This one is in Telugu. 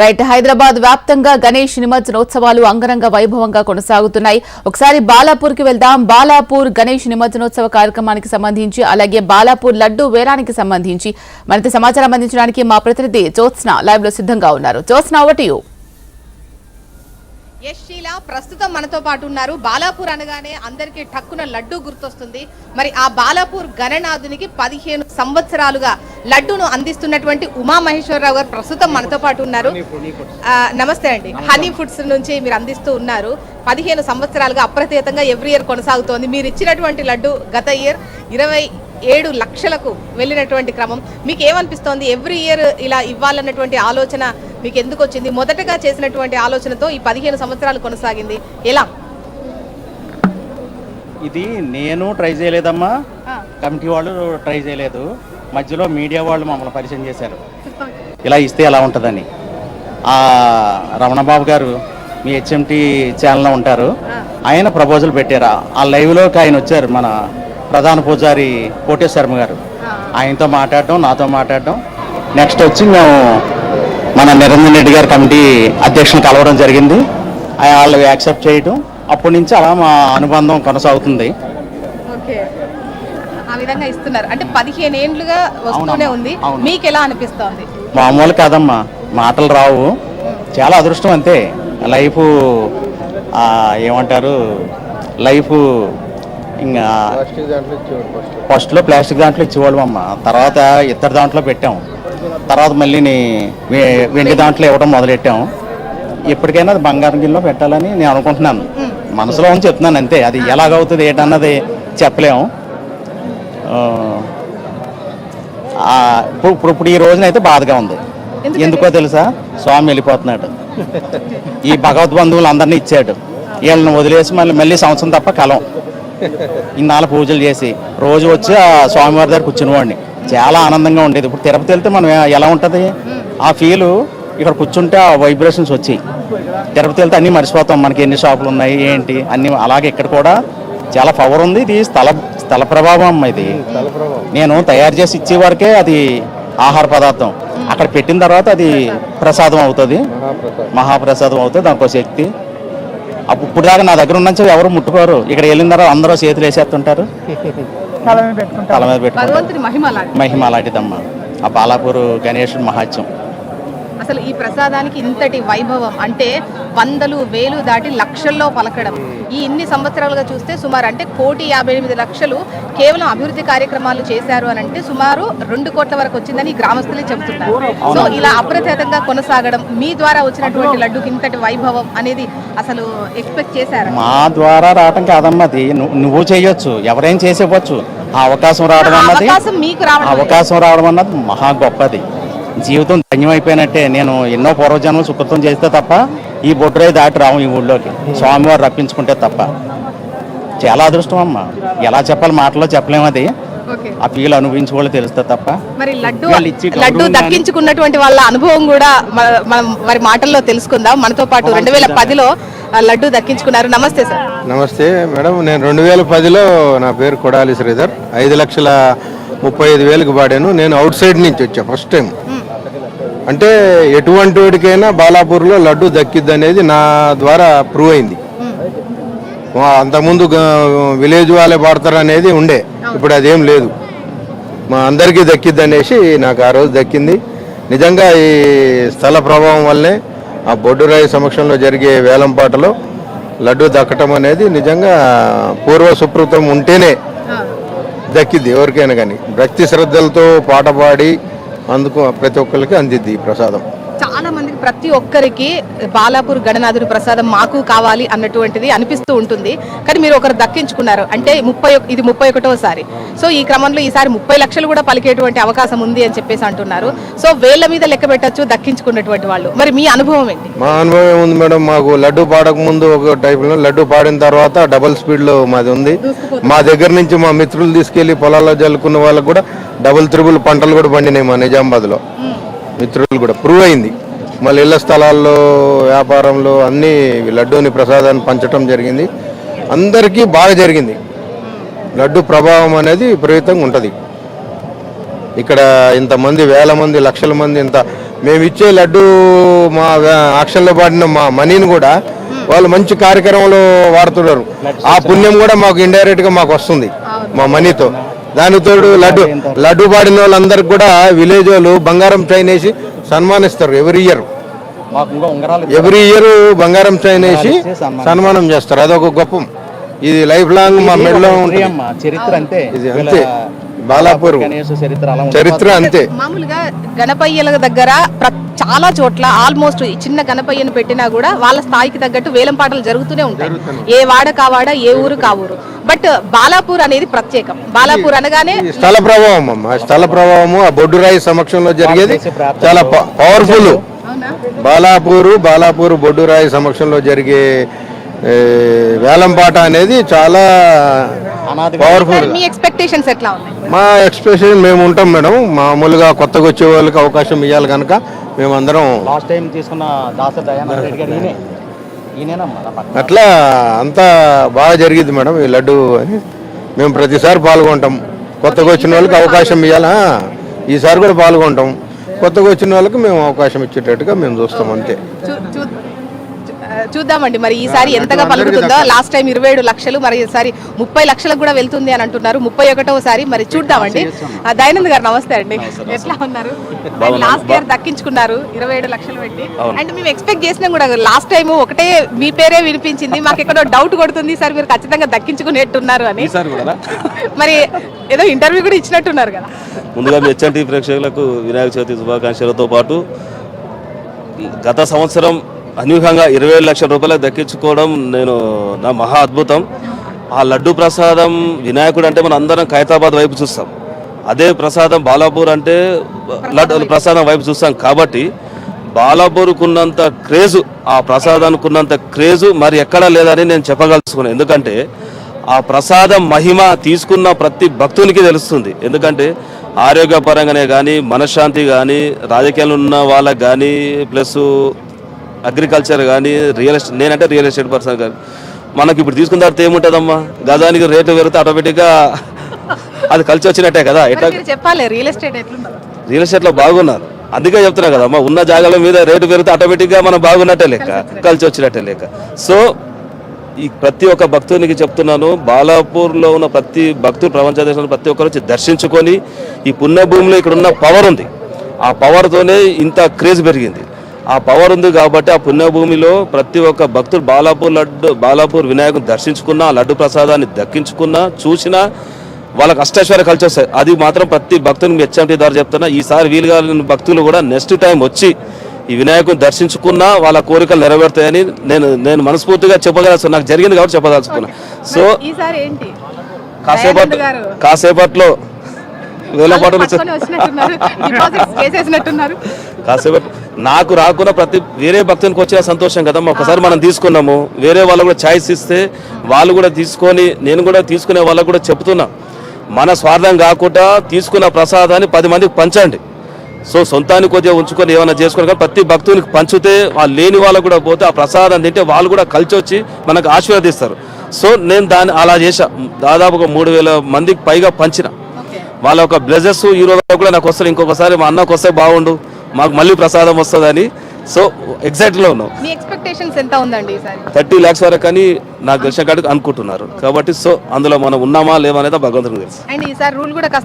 రైట్ హైదరాబాద్ వ్యాప్తంగా గణేష్ నిమజ్జనోత్సవాలు అంగరంగ వైభవంగా కొనసాగుతున్నాయి. ఒకసారి బాలాపూర్కి వెళ్దాం. బాలాపూర్ గణేష్ నిమజ్జనోత్సవ కార్యక్రమానికి సంబంధించి అలాగే బాలాపూర్ లడ్డు వేరానికి సంబంధించి మరింత సమాచారం అందించడానికి మా ప్రతినిధి జ్యోత్స్న లైవ్లో సిద్ధంగా ఉన్నారు. జ్యోత్స్న ఒకటి యశ్ శీల ప్రస్తుతం మనతో పాటు ఉన్నారు. బాలాపూర్ అనగానే అందరికీ టక్కున లడ్డు గుర్తొస్తుంది. మరి ఆ బాలాపూర్ గణనాథునికి పదిహేను సంవత్సరాలుగా లడ్డును అందిస్తున్నటువంటి ఉమా మహేశ్వరరావు గారు ప్రస్తుతం మనతో పాటు ఉన్నారు. నమస్తే అండి. హనీ ఫుడ్స్ నుంచి మీరు అందిస్తూ ఉన్నారు. పదిహేను సంవత్సరాలుగా అప్రతిహతంగా ఎవ్రీ ఇయర్ కొనసాగుతోంది. మీరు ఇచ్చినటువంటి లడ్డు గత ఇయర్ ఇరవై ఏడు లక్షలకు వెళ్ళినటువంటి క్రమం. మీకు ఏమనిపిస్తోంది ఎవ్రీ ఇయర్ ఇలా ఇవ్వాలన్నటువంటి ఆలోచన మీకు ఎందుకు వచ్చింది మొదటగా చేసినటువంటి ఆలోచనతో ఈ పదిహేను సంవత్సరాలు కొనసాగింది. ఎలా? ఇది నేను ట్రై చేయలేదమ్మా. కమిటీ వాళ్ళు ట్రై చేయలేదు. మధ్యలో మీడియా వాళ్ళు మమ్మల్ని పరిచయం చేశారు. ఇలా ఇస్తే ఎలా ఉంటుందని. ఆ రమణబాబు గారు మీ హెచ్ఎంటి ఛానల్లో ఉంటారు. ఆయన ప్రపోజల్ పెట్టారు. ఆ లైవ్లోకి ఆయన వచ్చారు మన ప్రధాన పూజారి కోటేశ్ శర్మ గారు. ఆయనతో మాట్లాడడం నాతో మాట్లాడడం. నెక్స్ట్ వచ్చి మేము మన నిరంజన్ రెడ్డి గారి కమిటీ అధ్యక్షుని కలవడం జరిగింది. వాళ్ళు యాక్సెప్ట్ చేయడం అప్పటి నుంచి అలా మా అనుబంధం కొనసాగుతుంది. ఓకే. ఆ విధంగా ఇస్తున్నారు. అంటే పదిహేను ఏండ్లుగా వస్తూనే ఉంది. మీకు ఎలా అనిపిస్తోంది? మామూలు కాదమ్మా. మాటలు రావు. చాలా అదృష్టం అంతే. లైఫ్ ఏమంటారు? లైఫ్ ఇంకా ఫస్ట్లో ప్లాస్టిక్ దాంట్లో ఇచ్చేవాళ్ళం అమ్మ. తర్వాత ఇద్దరు దాంట్లో పెట్టాం. తర్వాత మళ్ళీ వెండి దాంట్లో ఇవ్వడం మొదలెట్టాం. ఎప్పటికైనా అది బంగారం గిన్నెలో పెట్టాలని నేను అనుకుంటున్నాను. మనసులో ఉంది చెప్తున్నాను అంతే. అది ఎలాగవుతుంది ఏంటన్నది చెప్పలేము ఇప్పుడు ఇప్పుడు- ఇప్పుడు ఈ రోజున అయితే బాధగా ఉంది? ఎందుకో తెలుసా? స్వామి వెళ్ళిపోతున్నాడు. ఈ భగవద్ బంధువులు అందరినీ ఇచ్చాడు. వీళ్ళని వదిలేసి మళ్ళీ మళ్ళీ సంవత్సరం తప్ప కలం. ఇన్నాళ్ళ పూజలు చేసి రోజు వచ్చి ఆ స్వామివారి దగ్గర కూర్చునేవాడిని. చాలా ఆనందంగా ఉండేది. ఇప్పుడు తిరుపతి వెళ్తే మనం ఎలా ఉంటుంది? ఆ ఫీలు ఇక్కడ కూర్చుంటే ఆ వైబ్రేషన్స్ వచ్చాయి. తిరుపతి వెళ్తే అన్నీ మర్చిపోతాం. మనకి ఎన్ని షాపులు ఉన్నాయి? ఏంటి? అన్ని అలాగే ఇక్కడ కూడా చాలా పవర్ ఉంది. ఇది స్థల స్థల ప్రభావం అమ్మ ఇది నేను తయారు చేసి ఇచ్చే వరకే అది ఆహార పదార్థం. అక్కడ పెట్టిన తర్వాత అది ప్రసాదం. అవుతుంది. మహాప్రసాదం అవుతుంది. దానికి శక్తి. అప్పుడు ఇప్పుడు దాకా నా దగ్గర ఉన్నంచ ఎవరు ముట్టుకోరు. ఇక్కడ వెళ్ళిన తర్వాత అందరూ చేతులు వేసేస్తుంటారు. తల మీద పెట్టుకుంటారు. మహిమ అలాంటి మహిమ అలాంటిదమ్మా. ఆ బాలాపూర్ గణేషుడు మహాత్యం అసలు ఈ ప్రసాదానికి ఇంతటి వైభవం అంటే వందలు వేలు దాటి లక్షల్లో పలకడం. ఈ ఇన్ని సంవత్సరాలుగా చూస్తే సుమారు అంటే కోటి యాభై ఎనిమిది లక్షలు కేవలం అభివృద్ధి కార్యక్రమాలు చేశారు అని అంటే సుమారు రెండు కోట్ల వరకు వచ్చిందని గ్రామస్తులే చెబుతున్నారు. సో ఇలా అప్రతిహతంగా కొనసాగడం మీ ద్వారా వచ్చినటువంటి లడ్డుకి ఇంతటి వైభవం అనేది అసలు ఎక్స్పెక్ట్ చేశారు? మా ద్వారా రావటం కాదమ్మా అది. నువ్వు చేయొచ్చు ఎవరైనా చేసేవచ్చు ఆ అవకాశం అన్నది రావడం అవకాశం రావడం అన్నది మహా గొప్పది. జీవితం ధన్యమైపోయినట్టే. నేను ఎన్నో పూర్వజన్మ సుకృతం చేస్తే తప్ప ఈ బొడ్రాయి దాటి రాము ఈ ఊళ్ళోకి. స్వామివారు రప్పించుకుంటే తప్ప. చాలా అదృష్టం అమ్మ. ఎలా చెప్పాలి మాటలో చెప్పలేము అది. ఓకే. ఆ ఫీల్ అనుభవించుకోవాలి తెలుస్తే తప్ప. మరి లడ్డు వాళ్ళు లడ్డు దక్కించుకున్నటువంటి వాళ్ళ అనుభవం కూడా మనం వారి మాటల్లో తెలుసుకుందాం. మనతో పాటు రెండు వేల పదిలో ఆ, లడ్డు దక్కించుకున్నారు. నమస్తే సార్. నమస్తే మేడం. నేను రెండు వేల పదిలో నా పేరు కొడాలి శ్రీధర్. ఐదు లక్షల ముప్పై ఐదు వేలకు పాడాను. నేను అవుట్ సైడ్ నుంచి వచ్చా ఫస్ట్ టైం. అంటే ఎటువంటి వాడికైనా బాలాపూర్లో లడ్డు దక్కిద్ది అనేది నా ద్వారా ప్రూవ్ అయింది. అంతకుముందు విలేజ్ వాళ్ళే పాడతారు అనేది ఉండే ఇప్పుడు అదేం లేదు. మా అందరికీ దక్కిద్ది అనేసి నాకు ఆ రోజు దక్కింది. నిజంగా ఈ స్థల ప్రభావం వల్లే ఆ బొడ్డురాయి సమక్షంలో జరిగే వేలం పాటలో లడ్డు దక్కటం అనేది నిజంగా పూర్వ సుప్రతం ఉంటేనే దక్కిద్ది ఎవరికైనా కానీ. భక్తి శ్రద్ధలతో పాట పాడి అందుకు ప్రతి ఒక్కరికి అందిద్ది ఈ ప్రసాదం. చాలా మందికి ప్రతి ఒక్కరికి బాలాపూర్ గణనాథుడి ప్రసాదం మాకు కావాలి అన్నటువంటిది అనిపిస్తూ ఉంటుంది. కానీ మీరు ఒకరు దక్కించుకున్నారు. అంటే ముప్పై ఇది ముప్పై ఒకటోసారి సో ఈ క్రమంలో ఈసారి ముప్పై లక్షలు కూడా పలికేటువంటి అవకాశం ఉంది అని చెప్పేసి అంటున్నారు. సో వేళ్ళ మీద లెక్క పెట్టచ్చు దక్కించుకున్నటువంటి వాళ్ళు. మరి మీ అనుభవం ఏంటి? మా అనుభవం ఏముంది మేడం. మాకు లడ్డు పాడక ముందు ఒక టైప్లో లడ్డు పాడిన తర్వాత డబుల్ స్పీడ్లో మాది ఉంది. మా దగ్గర నుంచి మా మిత్రులు తీసుకెళ్ళి పొలాల్లో జల్లుకున్న వాళ్ళకు కూడా డబుల్ త్రిబుల్ పంటలు కూడా పండినాయి మా నిజామాబాద్లో. మిత్రులు కూడా. ప్రూవ్ అయింది. మళ్ళీ ఇళ్ళ స్థలాల్లో వ్యాపారంలో అన్నీ లడ్డూని ప్రసాదాన్ని పంచడం జరిగింది. అందరికీ బాగా జరిగింది. లడ్డు ప్రభావం అనేది విపరీతంగా ఉంటుంది. ఇక్కడ ఇంతమంది వేల మంది లక్షల మంది ఇంత మేము ఇచ్చే లడ్డు మా ఆక్షన్లో పాడిన మా మనీని కూడా వాళ్ళు మంచి కార్యక్రమంలో వాడుతున్నారు. ఆ పుణ్యం కూడా మాకు ఇండైరెక్ట్గా మాకు వస్తుంది మా మనీతో. దానితోడు లడ్డు లడ్డు పాడిన వాళ్ళందరికి కూడా విలేజ్ వాళ్ళు బంగారం చైన్ వేసి సన్మానిస్తారు ఎవ్రీ ఇయర్ ఎవ్రీ ఇయర్ బంగారం చైన్ వేసి సన్మానం చేస్తారు. అదొక గొప్పం. ఇది లైఫ్ లాంగ్ మా మెడలో ఉంటుంది. చరిత్ర అంతే ఇది అంతే. బాలాపూర్ చరిత్ర అలా ఉంటుంది. చరిత్ర అంతే. మామూలుగా గణపయ్యల దగ్గర చాలా చోట్ల ఆల్మోస్ట్ ఈ చిన్న గణపయ్యను పెట్టినా కూడా వాళ్ళ స్థాయికి తగ్గట్టు వేలం పాటలు జరుగుతూనే ఉంటాయి. ఏ వాడ కావాడ ఏ ఊరు కావూరు బట్ బాలాపూర్ అనేది ప్రత్యేకం. బాలాపూర్ అనగానే స్థల ప్రభావం అమ్మ. ఆ స్థల ప్రభావము ఆ బొడ్డురాయి సమక్షంలో జరిగేది చాలా పవర్ఫుల్ అవునా? బాలాపూరు బాలాపూరు బొడ్డురాయి సమక్షంలో జరిగే వేలంపాట అనేది చాలా పవర్ఫుల్ మీ ఎక్స్పెక్టేషన్స్ ఎట్లా ఉన్నాయి? మా ఎక్స్ప్రెషన్ మేము ఉంటాం మేడం. మామూలుగా కొత్తగా వచ్చే వాళ్ళకి అవకాశం ఇవ్వాలి కనుక మేమందరం లాస్ట్ టైం తీసుకున్న దయానంద రెడ్డి గారు ఈయనే. అట్లా అంతా బాగా జరిగింది మేడం ఈ లడ్డు అని. మేము ప్రతిసారి పాల్గొంటాం. కొత్తగా వచ్చిన వాళ్ళకి అవకాశం ఇవ్వాలా ఈసారి కూడా పాల్గొంటాం. కొత్తగా వచ్చిన వాళ్ళకి మేము అవకాశం ఇచ్చేటట్టుగా మేము చూస్తాం అంతే. చూద్దామండి. మరి ఈసారి ఎంతగా పలుకుతుందో? లాస్ట్ టైం ఇరవై ఏడు లక్షలు మరి ఈసారి ముప్పై లక్షలకు కూడా వెళ్తుంది అని అంటున్నారు. ముప్పై ఒకటోసారి మరి చూద్దామండి. దయానంద్ గారు నమస్తే అండి. ఎట్లా ఉన్నారు? లాస్ట్ ఇయర్ దక్కించుకున్నారు ఇరవై ఏడు లక్షలు పెట్టి. అండ్ మేము ఎక్స్పెక్ట్ చేసినాం కూడా లాస్ట్ టైం ఒకటే మీ పేరే వినిపించింది మాకు ఎక్కడో డౌట్ కొడుతుంది సార్ మీరు ఖచ్చితంగా దక్కించుకునేట్టున్నారు అని. మరి ఏదో ఇంటర్వ్యూ కూడా ఇచ్చినట్టున్నారు కదా. ముందుగా మీ హెచ్ఎన్టీ ప్రేక్షకులకు వినాయక చవితి శుభాకాంక్షలతో పాటు గత సంవత్సరం అనూహ్యంగా ఇరవై ఏడు లక్షల రూపాయలు దక్కించుకోవడం నేను నా మహా అద్భుతం. ఆ లడ్డు ప్రసాదం వినాయకుడు అంటే మనం అందరం ఖైతాబాద్ వైపు చూస్తాం. అదే ప్రసాదం బాలాపూర్ అంటే లడ్డు ప్రసాదం వైపు చూస్తాం కాబట్టి బాలాపూర్కున్నంత క్రేజు ఆ ప్రసాదానికి ఉన్నంత క్రేజు మరి ఎక్కడా లేదని నేను చెప్పగలుచుకున్నాను ఎందుకంటే ఆ ప్రసాదం మహిమ తీసుకున్న ప్రతి భక్తునికి తెలుస్తుంది. ఎందుకంటే ఆరోగ్యపరంగానే కానీ మనశ్శాంతి కానీ రాజకీయాలు ఉన్న వాళ్ళకి కానీ ప్లస్ అగ్రికల్చర్ కానీ రియల్ ఎస్టేట్ నేనంటే రియల్ ఎస్టేట్ పర్సన్ కానీ మనకి ఇప్పుడు తీసుకున్న తర్వాత ఏముంటుందమ్మా? గజానికి రేటు పెరిగితే ఆటోమేటిక్గా అది కలిసి వచ్చినట్టే కదా. ఎట్లా చెప్పాలి రియల్ ఎస్టేట్ రియల్ ఎస్టేట్లో బాగున్నారు. అందుకే చెప్తున్నా కదా అమ్మా ఉన్న జాగాల మీద రేటు పెరిగితే ఆటోమేటిక్గా మనం బాగున్నట్టే లెక్క కలిసి వచ్చినట్టే. లెక్క సో ఈ ప్రతి ఒక్క భక్తునికి చెప్తున్నాను బాలాపూర్లో ఉన్న ప్రతి భక్తుడు ప్రపంచ దేశంలో ప్రతి ఒక్కరు వచ్చి దర్శించుకొని ఈ పుణ్యభూమిలో ఇక్కడ ఉన్న పవర్ ఉంది. ఆ పవర్తోనే ఇంత క్రేజ్ పెరిగింది. ఆ పవర్ ఉంది కాబట్టి ఆ పుణ్యభూమిలో ప్రతి ఒక్క భక్తుడు బాలాపూర్ లడ్డు బాలాపూర్ వినాయకుని దర్శించుకున్నా లడ్డు ప్రసాదాన్ని దక్కించుకున్నా చూసినా వాళ్ళకి అష్టైశ్వర్య కలిసి వస్తాయి. అది మాత్రం ప్రతి భక్తునికి హెచ్ఎంటీ ద్వారా చెప్తున్నా. ఈసారి వీలు కాని భక్తులు కూడా నెక్స్ట్ టైం వచ్చి ఈ వినాయకుని దర్శించుకున్నా వాళ్ళ కోరికలు నెరవేరుతాయని నేను నేను మనస్ఫూర్తిగా చెప్పగలను. నాకు జరిగింది కాబట్టి చెప్పదలుచుకున్నా. సో ఈసారి ఏంటి? కాసేపట్ దయానంద్ గారు. కాసేపట్లో వేల పాటలు వచ్చే- నాకు రాకుండా ప్రతి వేరే భక్తునికి వచ్చే సంతోషం కదమ్మా. ఒకసారి మనం తీసుకున్నాము. వేరే వాళ్ళు కూడా ఛాయిస్ ఇస్తే వాళ్ళు కూడా తీసుకొని నేను కూడా తీసుకునే వాళ్ళకు కూడా చెప్తున్నా. మన స్వార్థం కాకుండా తీసుకున్న ప్రసాదాన్ని పది మందికి పంచండి. సో సొంతానికి కొద్దిగా ఉంచుకొని ఏమైనా చేసుకొని కానీ ప్రతి భక్తునికి పంచితే వాళ్ళు లేని వాళ్ళకు కూడా పోతే ఆ ప్రసాదం తింటే వాళ్ళు కూడా కలిసి వచ్చి మనకు ఆశీర్వదిస్తారు. సో నేను దాన్ని అలా చేశా. దాదాపు ఒక మూడు వేల మందికి పైగా పంచిన. వాళ్ళ ఒక బ్లెజెస్ ఈ రోజు కూడా నాకు వస్తారు ఇంకొకసారి మా అన్నకు వస్తే బాగుండు. మాకు మళ్ళీ ప్రసాదం వస్తుందని. సో ఎగ్జాక్ట్లో ఉన్నాం మీ ఎక్స్పెక్టేషన్స్ ఎంత ఉందండి ఈసారి థర్టీ ల్యాక్స్ వరకు అని నాకు తెలిసిన కాడికి అనుకుంటున్నారు. కాబట్టి సో అందులో మనం ఉన్నామా లేవా అనేది భగవంతునికి తెలుసు. అండ్ ఈసారి రూల్ కూడా కాస్త